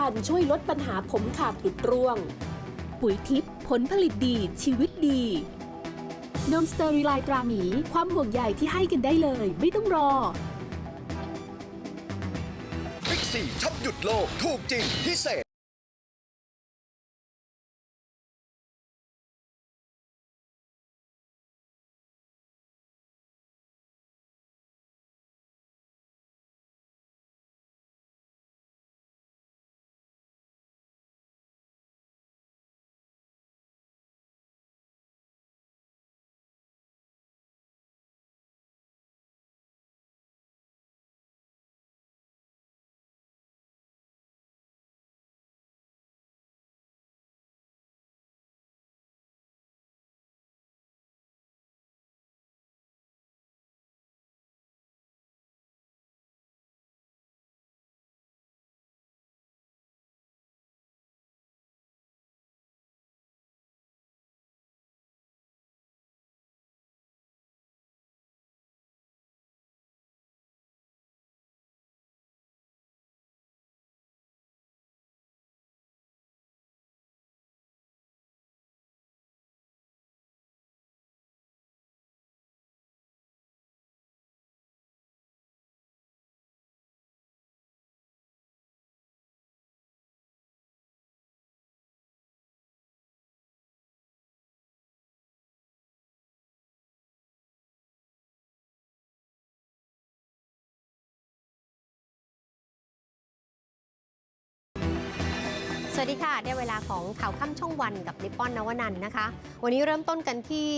ภัณฑ์ช่วยลดปัญหาผมขาดหลุดร่วง ปุ๋ยทิพย์ผลผลิตดี ชีวิตดีนมสเตอริไลตราหมี ความห่วงใยที่ให้กันได้เลย ไม่ต้องรอบิ๊กซีช็อปหยุดโลก ถูกจริงพิเศษ วัสดีค่ะ ได้เวลาของข่าวค่ำช่องวันกับนิปปอนนวนันนะคะ วันนี้เริ่มต้นกันที่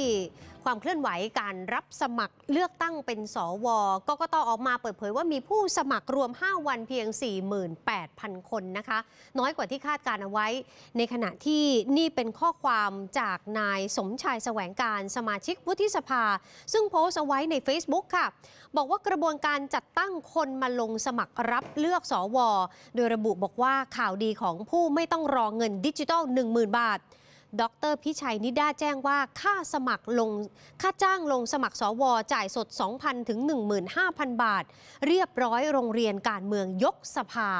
ความเคลื่อนไหวการรับสมัครเลือกตั้งเป็นสวกกตออกมาเปิดเผยว่ามีผู้สมัครรวม 5 วันเพียง 48,000 คนนะคะ น้อยกว่าที่คาดการเอาไว้ ในขณะที่นี่เป็นข้อความจากนายสมชายแสวงการสมาชิกวุฒิสภา ซึ่งโพสต์เอาไว้ใน Facebook ค่ะ บอกว่ากระบวนการจัดตั้งคนมาลงสมัครรับเลือกสว โดยระบุบอกว่าข่าวดีของผู้ไม่ต้องรอเงินดิจิทัล 10,000 บาท ดรพิชัยนิด้าแจ้งว่าค่าสมัครลงค่าจ้างลงสมัครสวจ่ายสด 2,000 ถึง 15,000 บาท เรียบร้อยโรงเรียนการเมืองยกสภา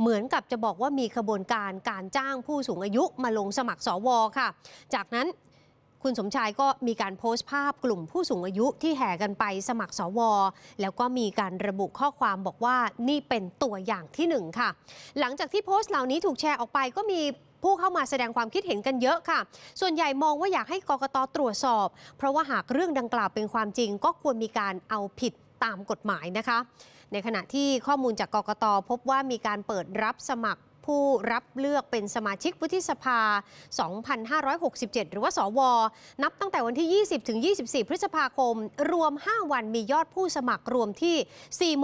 เหมือนกับจะบอกว่ามีขบวนการการจ้างผู้สูงอายุมาลงสมัครสวค่ะ จากนั้น คุณสมชายก็มีการโพสต์ภาพกลุ่มผู้สูงอายุที่แห่กันไปสมัครสว แล้วก็มีการระบุข้อความบอกว่านี่เป็นตัวอย่างที่หนึ่งค่ะ หลังจากที่โพสต์เหล่านี้ถูกแชร์ออกไปก็มีผู้เข้ามาแสดงความคิดเห็นกันเยอะค่ะ ส่วนใหญ่มองว่าอยากให้กกตตรวจสอบ เพราะว่าหากเรื่องดังกล่าวเป็นความจริง ก็ควรมีการเอาผิดตามกฎหมายนะคะ ในขณะที่ข้อมูลจากกกตพบว่ามีการเปิดรับสมัคร ผู้รับเลือกเป็นสมาชิกวุฒิสภา 2567 หรือว่า สว นับตั้งแต่วันที่ 20 ถึง 24 พฤษภาคม รวม 5 วันมียอดผู้สมัครรวมที่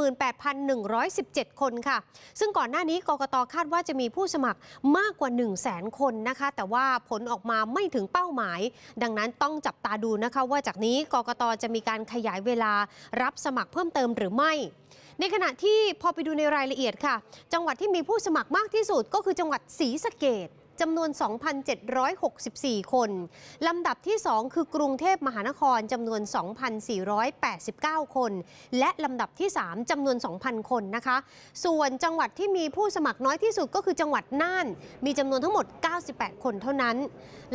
48,117 คนค่ะ ซึ่งก่อนหน้านี้กกตคาดว่าจะมีผู้สมัครมากกว่า 1 0 0 0 0แสนคนนะคะ แต่ว่าผลออกมาไม่ถึงเป้าหมาย ดังนั้นต้องจับตาดูนะคะว่าจากนี้กกตจะมีการขยายเวลารับสมัครเพิ่มเติมหรือไม่ ในขณะที่พอไปดูในรายละเอียดค่ะ จังหวัดที่มีผู้สมัครมากที่สุดก็คือจังหวัดศรีสะเกด จำนวน 2,764 คน ลำดับที่ 2 คือกรุงเทพมหานครจำนวน 2,489 คน และลำดับที่ 3จำนวน 2,000 คนนะคะ ส่วนจังหวัดที่มีผู้สมัครน้อยที่สุดก็คือจังหวัดน่าน มีจำนวนทั้งหมด 98 คนเท่านั้น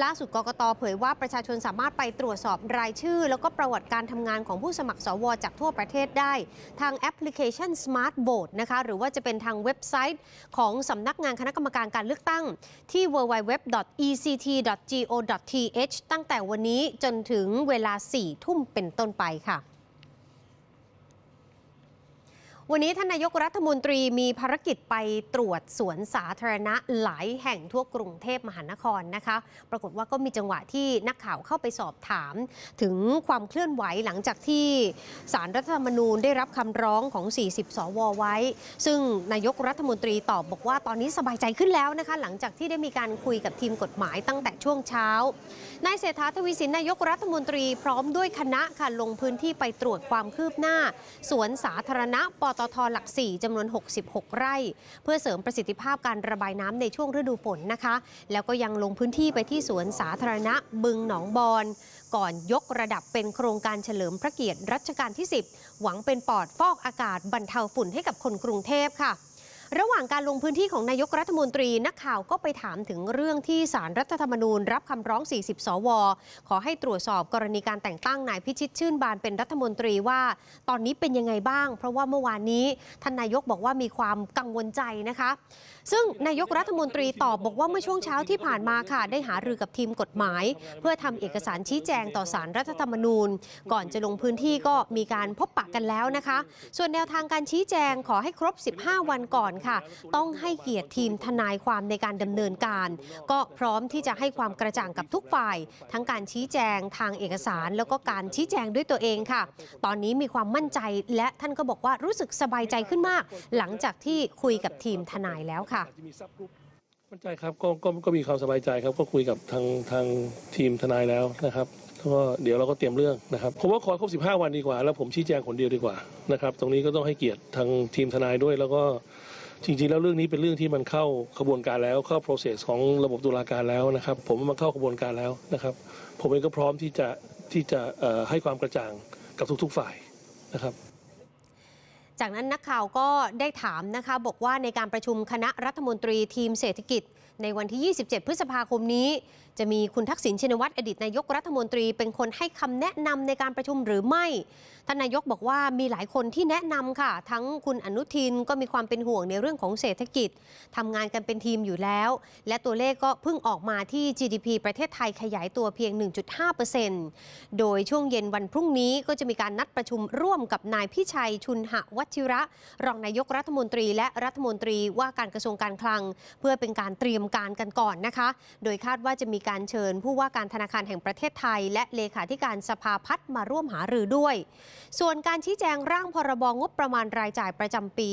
ล่าสุดกกตเผยว่าประชาชนสามารถไปตรวจสอบรายชื่อ แล้วก็ประวัติการทำงานของผู้สมัครสวจากทั่วประเทศได้ ทางแอปพลิเคชัน Smart Vote นะคะหรือว่าจะเป็นทางเว็บไซต์ของสำนักงานคณะกรรมการการเลือกตั้งที่ www.ect.go.th ตั้งแต่วันนี้จนถึงเวลา 4 ทุ่มเป็นต้นไปค่ะ วันนี้ท่านนายกรัฐมนตรีมีภารกิจไปตรวจสวนสาธารณะหลายแห่งทั่วกรุงเทพมหานครนะคะ ปรากฏว่าก็มีจังหวะที่นักข่าวเข้าไปสอบถาม ถึงความเคลื่อนไหวหลังจากที่สารรัฐธรรมนูญได้รับคำร้องของ 40 สวไว้ ซึ่งนายกรัฐมนตรีตอบบอกว่าตอนนี้สบายใจขึ้นแล้วนะคะ หลังจากที่ได้มีการคุยกับทีมกฎหมายตั้งแต่ช่วงเช้านายเศรษฐาทวีสินนายกรัฐมนตรีพร้อมด้วยคณะค่ะลงพื้นที่ไปตรวจความคืบหน้า สวนสาธารณะปตทหลัก 4จำนวน 66 ไร่ เพื่อเสริมประสิทธิภาพการระบายน้ำในช่วงฤดูฝนนะคะ แล้วก็ยังลงพื้นที่ไปที่สวนสาธารณะบึงหนองบอนก่อนยกระดับเป็นโครงการเฉลิมพระเกียรติรัชกาลที่ 10 หวังเป็นปอดฟอกอากาศบรรเทาฝุ่นให้กับคนกรุงเทพค่ะ ระหว่างการลงพื้นที่ของนายกรัฐมนตรีนักข่าวก็ไปถามถึงเรื่องที่สารรัฐธรรมนูญ รับคำร้อง 40 สว ขอให้ตรวจสอบกรณีการแต่งตั้งนายพิชิตชื่นบานเป็นรัฐมนตรีว่า ตอนนี้เป็นยังไงบ้าง เพราะว่าเมื่อวานนี้ท่านนายกบอกว่ามีความกังวลใจนะคะซึ่งนายกรัฐมนตรีตอบบอกว่าเมื่อช่วงเช้าที่ผ่านมาค่ะ ได้หารือกับทีมกฎหมาย เพื่อทำเอกสารชี้แจงต่อสารรัฐธรรมนูญ ก่อนจะลงพื้นที่ก็มีการพบปะกันแล้วนะคะ ส่วนแนวทางการชี้แจงขอให้ครบ 15 วันก่อนค่ะ ต้องให้เกียรติทีมทนายความในการดำเนินการ ก็พร้อมที่จะให้ความกระจ่างกับทุกฝ่าย ทั้งการชี้แจงทางเอกสารแล้วก็การชี้แจงด้วยตัวเองค่ะ ตอนนี้มีความมั่นใจและท่านก็บอกว่ารู้สึกสบายใจขึ้นมาก หลังจากที่คุยกับทีมทนายแล้วค่ะมั่นใจครับก็ก็ก็มีความสบายใจครับ ก็คุยกับทางทางทีมทนายแล้วนะครับก็เดี๋ยวเราก็เตรียมเรื่องนะครับผมว่าขอครบ 15 วันดีกว่า แล้วผมชี้แจงคนเดียวดีกว่านะครับตรงนี้ก็ต้องให้เกียรติทางทีมทนายด้วย แล้วก็จริงๆ แล้วเรื่องนี้เป็นเรื่องที่มันเข้าขบวนการแล้วเข้า process ของระบบตุลาการแล้วนะครับ ผมว่ามันเข้าขบวนการแล้วนะครับ ผมเองก็พร้อมที่จะที่จะให้ความกระจ่างกับทุกๆฝ่ายนะครับ จากนั้นนักข่าวก็ได้ถามนะคะบอกว่าในการประชุมคณะรัฐมนตรีทีมเศรษฐกิจ ในวันที่ 27 พฤษภาคมนี้ จะมีคุณทักษิณชินวัตรอดีตนายกรัฐมนตรีเป็นคนให้คำแนะนำในการประชุมหรือไม่ท่านนายกบอกว่ามีหลายคนที่แนะนำค่ะ ทั้งคุณอนุทินก็มีความเป็นห่วงในเรื่องของเศรษฐกิจทำงานกันเป็นทีมอยู่แล้ว และตัวเลขก็เพิ่งออกมาที่ GDP ประเทศไทยขยายตัวเพียง 1.5%โดยช่วงเย็นวันพรุ่งนี้ก็จะมีการนัดประชุมร่วมกับนายพิชัยชุนหวัชิระ รองนายกรัฐมนตรี และรัฐมนตรีว่าการกระทรวงการคลัง เพื่อเป็นการเตรียมการกันก่อนนะคะ โดยคาดว่าจะมีการเชิญผู้ว่าการธนาคารแห่งประเทศไทย และเลขาธิการสภาพัฒน์มาร่วมหารือด้วย ส่วนการชี้แจงร่างพรบงบประมาณรายจ่ายประจำปี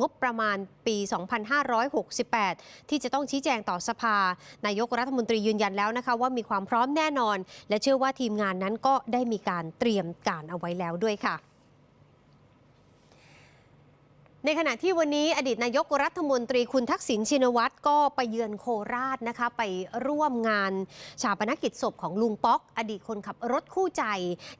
งบประมาณปี 2568 ที่จะต้องชี้แจงต่อสภา นายกรัฐมนตรียืนยันแล้วนะคะว่ามีความพร้อมแน่นอน และเชื่อว่าทีมงานนั้นก็ได้มีการเตรียมการเอาไว้แล้วด้วยค่ะ ในขณะที่วันนี้อดีตนายกรัฐมนตรีคุณทักษิณชินวัตรก็ไปเยือนโคราชนะคะ ไปร่วมงานชาปนกิจศพของลุงป๊อก อดีตคนขับรถคู่ใจ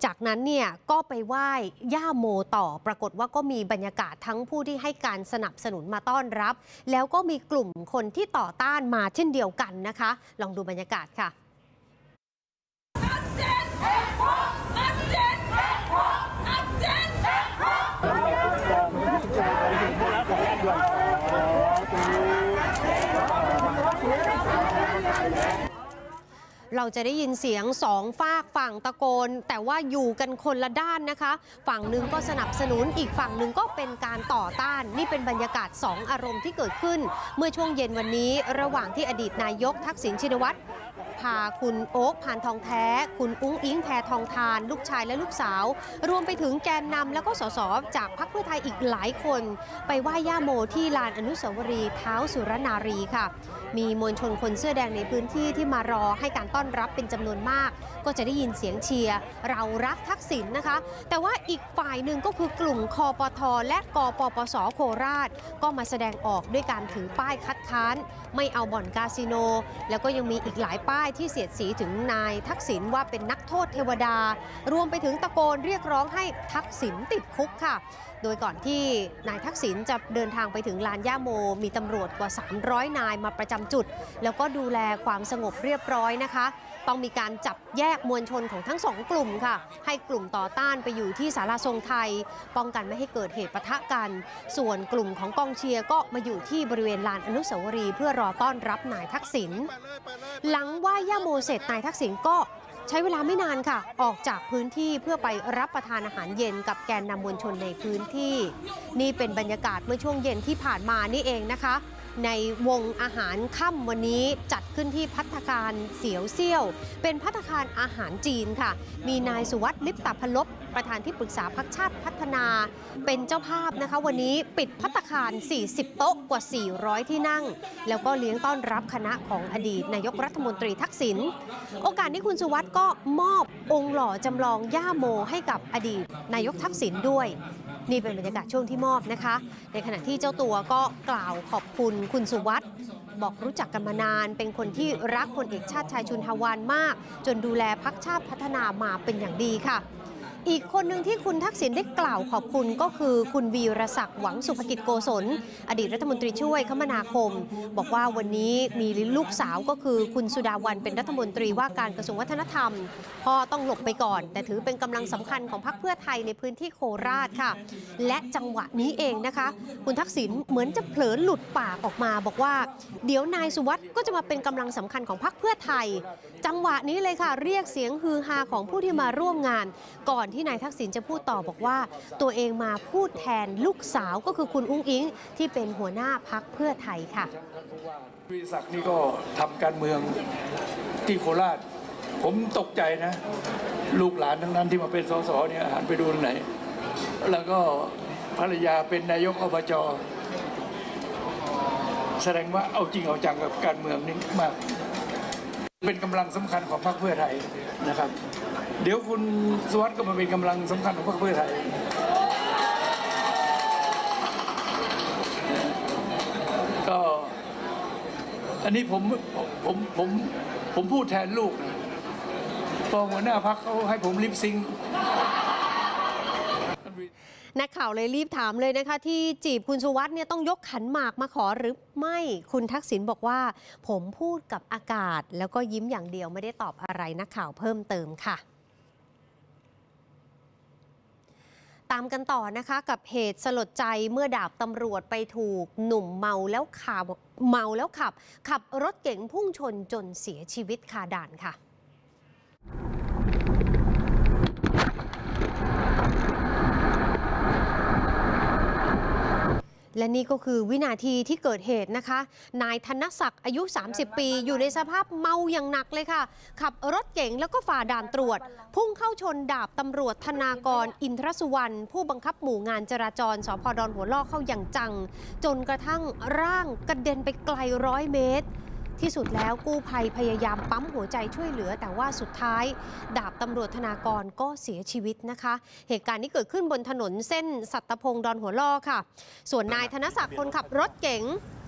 จากนั้นเนี่ยก็ไปไหว้ย่าโมต่อ ปรากฏว่าก็มีบรรยากาศทั้งผู้ที่ให้การสนับสนุนมาต้อนรับ แล้วก็มีกลุ่มคนที่ต่อต้านมาเช่นเดียวกันนะคะ ลองดูบรรยากาศค่ะ เราจะได้ยินเสียงสองฝากฝั่งตะโกน แต่ว่าอยู่กันคนละด้านนะคะ ฝั่งหนึ่งก็สนับสนุนอีกฝั่งหนึ่งก็เป็นการต่อต้าน นี่เป็นบรรยากาศสองอารมณ์ที่เกิดขึ้น เมื่อช่วงเย็นวันนี้ระหว่างที่อดีตนายกทักษิณชินวัตรพาคุณโอ๊คผ่านทองแท้ คุณอุ้งอิงแพทองทาน ลูกชายและลูกสาว รวมไปถึงแกนนำแล้วก็สสจากพรรคเพื่อไทยอีกหลายคน ไปไหว้ย่าโมที่ลานอนุสาวรีย์เท้าสุรนารีค่ะ มีมวลชนคนเสื้อแดงในพื้นที่ที่มารอให้การต้อนรับเป็นจำนวนมากก็จะได้ยินเสียงเชียร์เรารักทักษิณนะคะ แต่ว่าอีกฝ่ายหนึ่งก็คือกลุ่มคอปทและกปปสโคราช ก็มาแสดงออกด้วยการถือป้ายคัดค้าน ไม่เอาบ่อนคาสิโน แล้วก็ยังมีอีกหลายป้ายที่เสียดสีถึงนายทักษิณว่าเป็นนักโทษเทวดา รวมไปถึงตะโกนเรียกร้องให้ทักษิณติดคุกค่ะ โดยก่อนที่นายทักษิณจะเดินทางไปถึงลานย่าโม มีตำรวจกว่า 300 นายมาประจำจุด แล้วก็ดูแลความสงบเรียบร้อยนะคะ ต้องมีการจับแยกมวลชนของทั้งสองกลุ่มค่ะ ให้กลุ่มต่อต้านไปอยู่ที่สาราทรงไทย ป้องกันไม่ให้เกิดเหตุปะทะกัน ส่วนกลุ่มของกองเชียร์ก็มาอยู่ที่บริเวณลานอนุสาวรีย์เพื่อรอต้อนรับนายทักษิณหลังไหว้ย่าโมเสร็จนายทักษิณก็ใช้เวลาไม่นานค่ะ ออกจากพื้นที่เพื่อไปรับประทานอาหารเย็นกับแกนนำมวลชนในพื้นที่ นี่เป็นบรรยากาศเมื่อช่วงเย็นที่ผ่านมานี่เองนะคะ ในวงอาหารค่ำวันนี้จัดขึ้นที่พัตตารเสียวเซี่ยว เป็นพัตตารอาหารจีนค่ะ มีนายสุวัสดิ์ลิปตพลบประธานที่ปรึกษาพักชาติพัฒนา เป็นเจ้าภาพนะคะ วันนี้ปิดพัตตาคาร 40 โต๊ะกว่า 400 ที่นั่ง แล้วก็เลี้ยงต้อนรับคณะของอดีตนายกรัฐมนตรีทักษิณโอกาสนี้คุณสุวัสด์ก็มอบองค์หล่อจำลองย่าโมให้กับอดีตนายกทักษิณด้วย นี่เป็นบรรยากาศช่วงที่มอบนะคะ ในขณะที่เจ้าตัวก็กล่าวขอบคุณคุณสุวัสด์บอกรู้จักกันมานาน เป็นคนที่รักพลเอกชาติชายชุนทวานมาก จนดูแลพักชาติพัฒนามาเป็นอย่างดีค่ะ อีกคนหนึ่งที่คุณทักษิณได้กล่าวขอบคุณก็คือคุณวีรศักดิ์หวังสุภกิจโกศล อดีตรัฐมนตรีช่วยคมนาคม บอกว่าวันนี้มีลูกสาวก็คือคุณสุดาวันเป็นรัฐมนตรีว่าการกระทรวงวัฒนธรรม พ่อต้องหลบไปก่อน แต่ถือเป็นกำลังสำคัญของพรรคเพื่อไทยในพื้นที่โคราชค่ะ และจังหวะนี้เองนะคะ คุณทักษิณเหมือนจะเผลอหลุดปากออกมา บอกว่าเดี๋ยวนายสุวัสด์ก็จะมาเป็นกำลังสำคัญของพรรคเพื่อไทย จังหวะนี้เลยค่ะ เรียกเสียงฮือฮาของผู้ที่มาร่วมงานก่อนที่นายทักษิณจะพูดต่อบอกว่า ตัวเองมาพูดแทนลูกสาวก็คือคุณอุ้งอิง ที่เป็นหัวหน้าพักเพื่อไทยค่ะวีศักดิ์นี่ก็ทำการเมืองที่โคราช ผมตกใจนะ ลูกหลานทั้งนั้นที่มาเป็นสสเนี่ยหันไปดูไหน แล้วก็ภรรยาเป็นนายกอบจแสดงว่าเอาจริงเอาจังกับการเมืองนี่มาก เป็นกำลังสำคัญของพรรคเพื่อไทยนะครับ เดี๋ยวคุณสวัสดิ์ก็มาเป็นกำลังสำคัญของพรรคเพื่อไทย ก็อันนี้ผมผมผมผมพูดแทนลูกนะพอหัวหน้าพักเขาให้ผมลิปซิงค์ นักข่าวเลยรีบถามเลยนะคะ ที่จีบคุณสุวัสด์เนี่ยต้องยกขันหมากมาขอหรือไม่คุณทักษิณบอกว่า ผมพูดกับอากาศ แล้วก็ยิ้มอย่างเดียวไม่ได้ตอบอะไรนักข่าวเพิ่มเติมค่ะตามกันต่อนะคะกับเหตุสลดใจเมื่อดาบตำรวจไปถูกหนุ่มเมาแล้วขับเมาแล้วขับ ขับรถเก๋งพุ่งชนจนเสียชีวิตคาด่านค่ะ และนี่ก็คือวินาทีที่เกิดเหตุนะคะ นายธนศักดิ์อายุ 30 ปี อยู่ในสภาพเมาอย่างหนักเลยค่ะ ขับรถเก๋งแล้วก็ฝ่าด่านตรวจ พุ่งเข้าชนดาบตำรวจธนากร อินทรสุวรรณ ผู้บังคับหมู่งานจราจรสพดอนหัวล่อเข้าอย่างจัง จนกระทั่งร่างกระเด็นไปไกลร้อยเมตร ที่สุดแล้วกู้ภัยพยายามปั๊มหัวใจช่วยเหลือ แต่ว่าสุดท้าย ดาบตำรวจธนากรก็เสียชีวิตนะคะ เหตุการณ์นี้เกิดขึ้นบนถนนเส้นสัตตพงศ์ดอนหัวล่อค่ะ ส่วนนายธนศักดิ์คนขับรถเก๋ง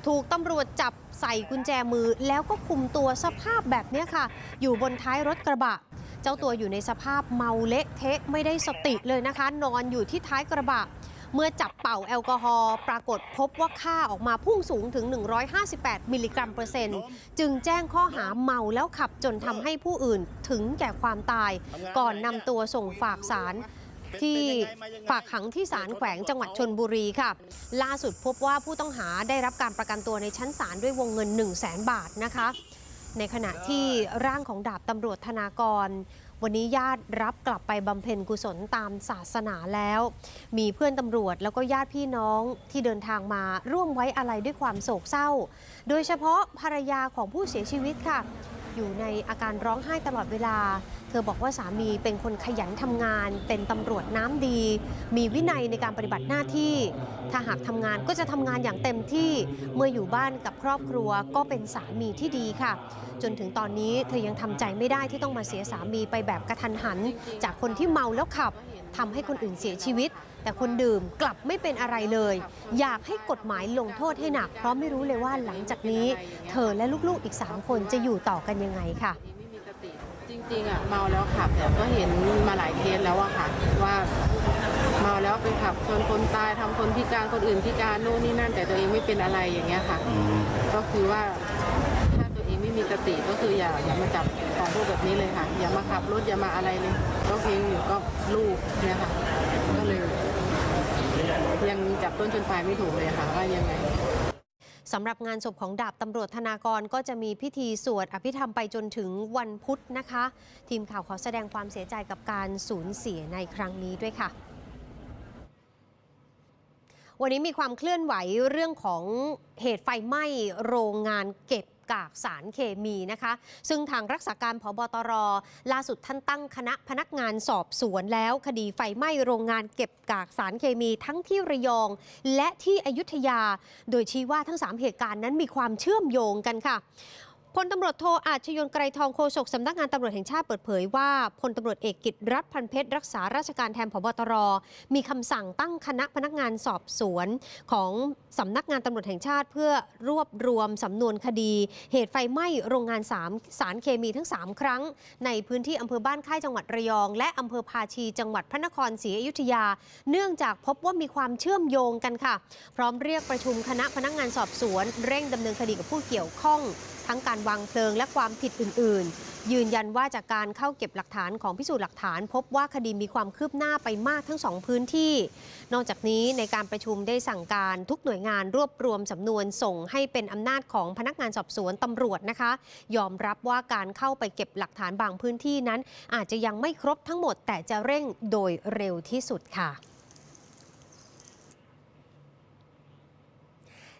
ถูกตำรวจจับใส่กุญแจมือ แล้วก็คุมตัวสภาพแบบนี้ค่ะ อยู่บนท้ายรถกระบะ เจ้าตัวอยู่ในสภาพเมาเละเทะไม่ได้สติเลยนะคะ นอนอยู่ที่ท้ายกระบะ เมื่อจับเป่าแอลกอฮอล์ปรากฏพบว่าค่าออกมาพุ่งสูงถึง 158 มิลลิกรัมเปอร์เซ็นต์ จึงแจ้งข้อหาเมาแล้วขับจนทำให้ผู้อื่นถึงแก่ความตาย ก่อนนำตัวส่งฝากศาลที่ฝากขังที่ศาลแขวงจังหวัดชนบุรีค่ะ ล่าสุดพบว่าผู้ต้องหาได้รับการประกันตัวในชั้นศาลด้วยวงเงิน 1 0 0 0 0แสนบาทนะคะ ในขณะที่ร่างของดาบตำรวจธนากร วันนี้ญาติรับกลับไปบำเพ็ญกุศลตามศาสนาแล้ว มีเพื่อนตำรวจแล้วก็ญาติพี่น้องที่เดินทางมาร่วมไว้อะไรด้วยความโศกเศร้า โดยเฉพาะภรรยาของผู้เสียชีวิตค่ะ อยู่ในอาการร้องไห้ตลอดเวลา เธอบอกว่าสามีเป็นคนขยันทำงาน เป็นตำรวจน้ำดี มีวินัยในการปฏิบัติหน้าที่ ถ้าหากทำงานก็จะทำงานอย่างเต็มที่ เมื่ออยู่บ้านกับครอบครัวก็เป็นสามีที่ดีค่ะ จนถึงตอนนี้เธอยังทำใจไม่ได้ที่ต้องมาเสียสามีไปแบบกระทันหัน จากคนที่เมาแล้วขับทำให้คนอื่นเสียชีวิต แต่คนดื่มกลับไม่เป็นอะไรเลย อยากให้กฎหมายลงโทษให้หนัก เพราะไม่รู้เลยว่าหลังจากนี้ เธอและลูกๆอีก 3 คนจะอยู่ต่อกันยังไงค่ะ จริงๆอะเมาแล้วขับแต่ก็เห็นมาหลายเคสแล้วอะค่ะ ว่าเมาแล้วไปขับชนคนตายทำคนพิการคนอื่นพิการโน่นนี่นั่น แต่ตัวเองไม่เป็นอะไรอย่างเงี้ยค่ะก็คือว่าถ้าตัวเองไม่มีสติก็คืออย่าอย่ามาจับของพวกแบบนี้เลยค่ะ อย่ามาขับรถอย่ามาอะไรเลยก็เพลงอยู่ก็ลูกเนี่ยค่ะ ก็เลย ยังจับต้นจนปลายไม่ถูกเลยค่ะ ว่ายังไง สำหรับงานศพของดาบตำรวจธนากรก็จะมีพิธีสวดอภิธรรมไปจนถึงวันพุธนะคะ ทีมข่าวขอแสดงความเสียใจกับการสูญเสียในครั้งนี้ด้วยค่ะวันนี้มีความเคลื่อนไหวเรื่องของเหตุไฟไหม้โรงงานเก็บ กากสารเคมีนะคะ ซึ่งทางรักษาการผบตรล่าสุดท่านตั้งคณะพนักงานสอบสวนแล้ว คดีไฟไหม้โรงงานเก็บกากสารเคมีทั้งที่ระยอง และที่อยุธยา โดยชี้ว่าทั้ง 3 เหตุการณ์นั้นมีความเชื่อมโยงกันค่ะ พลตำรวจโทอาชยนไกรทองโฆษกสำนักงานตำรวจแห่งชาติเปิดเผยว่าพลตำรวจเอกกิตรัฐพันเพชรรักษาราชการแทนผบตร มีคำสั่งตั้งคณะพนักงานสอบสวนของสำนักงานตำรวจแห่งชาติ เพื่อรวบรวมสำนวนคดี เหตุไฟไหม้โรงงานสามสารเคมีทั้ง 3 ครั้ง ในพื้นที่อำเภอบ้านค่ายจังหวัดระยอง และอำเภอภาชีจังหวัดพระนครศรีอยุธยา เนื่องจากพบว่ามีความเชื่อมโยงกันค่ะ พร้อมเรียกประชุมคณะพนักงานสอบสวน เร่งดำเนินคดีกับผู้เกี่ยวข้อง ทั้งการวางเพลิงและความผิดอื่น ๆ ยืนยันว่าจากการเข้าเก็บหลักฐานของพิสูจน์หลักฐาน พบว่าคดีมีความคืบหน้าไปมากทั้งสองพื้นที่ นอกจากนี้ในการประชุมได้สั่งการทุกหน่วยงานรวบรวมสำนวนส่งให้เป็นอำนาจของพนักงานสอบสวนตำรวจนะคะ ยอมรับว่าการเข้าไปเก็บหลักฐานบางพื้นที่นั้น อาจจะยังไม่ครบทั้งหมด แต่จะเร่งโดยเร็วที่สุดค่ะ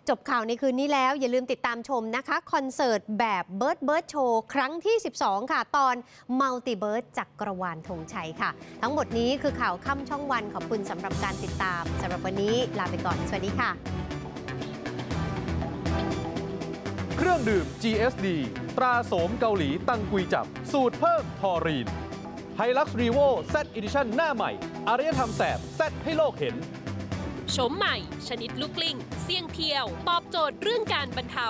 จบข่าวในคืนนี้แล้ว อย่าลืมติดตามชมนะคะ คอนเสิร์ตแบบเบิร์ดเบิร์ดโชว์ครั้งที่ 12 ค่ะ ตอนมัลติเบิร์ดจักรวาลธงชัยค่ะ ทั้งหมดนี้คือข่าวค่ำช่องวันขอบคุณสำหรับการติดตามสำหรับวันนี้ลาไปก่อน สวัสดีค่ะ เครื่องดื่ม GSD ตราโสมเกาหลีตังกุยจับ สูตรเพิ่มทอรีนไฮลักซ์รีโว Z Edition หน้าใหม่ อารยธรรมแสบ Z ให้โลกเห็นโฉมใหม่ ชนิดลูกกลิ้ง เสี่ยงเพียว ตอบโจทย์เรื่องการบรรเทา